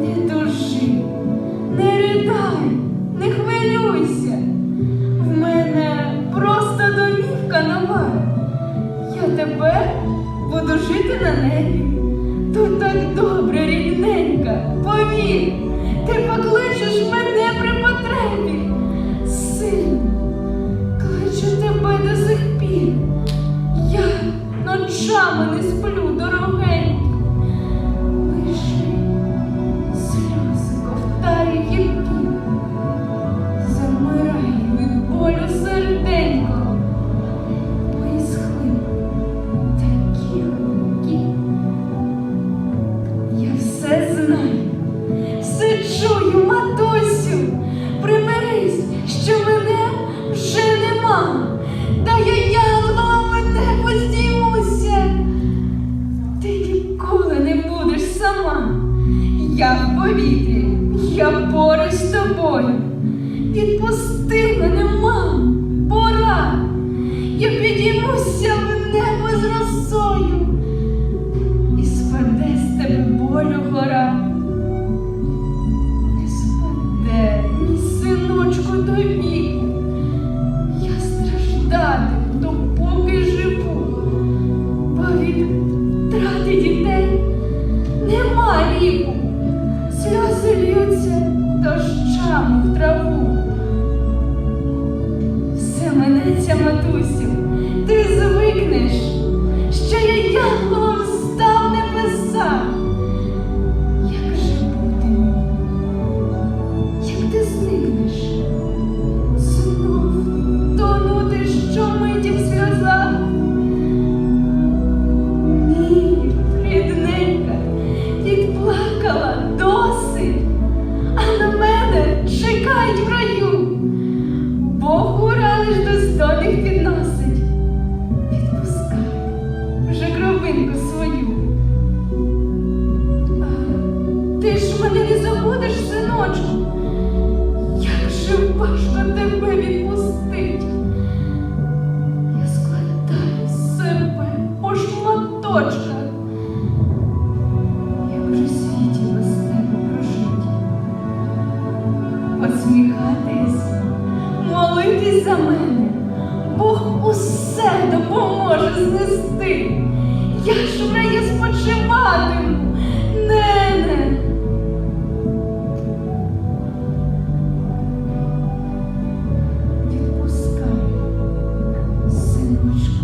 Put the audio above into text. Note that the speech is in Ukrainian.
Не дужи, не ридай, не хвилюйся. В мене просто домівка нова. Я тепер буду жити на небі. Тут так добре, рідненька, повір, ти покличеш мене при потребі. Син, кличу тебе до сих пір. Я ночами не сплю, все знаю, все чую, матусю, примирись, що мене вже нема, та я янголом не поздімуся. Ти ніколи не будеш сама. Я в повітрі, я поруч з тобою. Відпусти мене, ліку. Сльози льються дощами в траву. Все минеться, матусю, ти звикнеш, Боже, тебе відпустить. Я складаю з себе по шматочках. як у світі без тебе прожить. Посміхатись, молитись за мене, Бог усе допоможе знести. Я ж в неї спочиватиму. Who's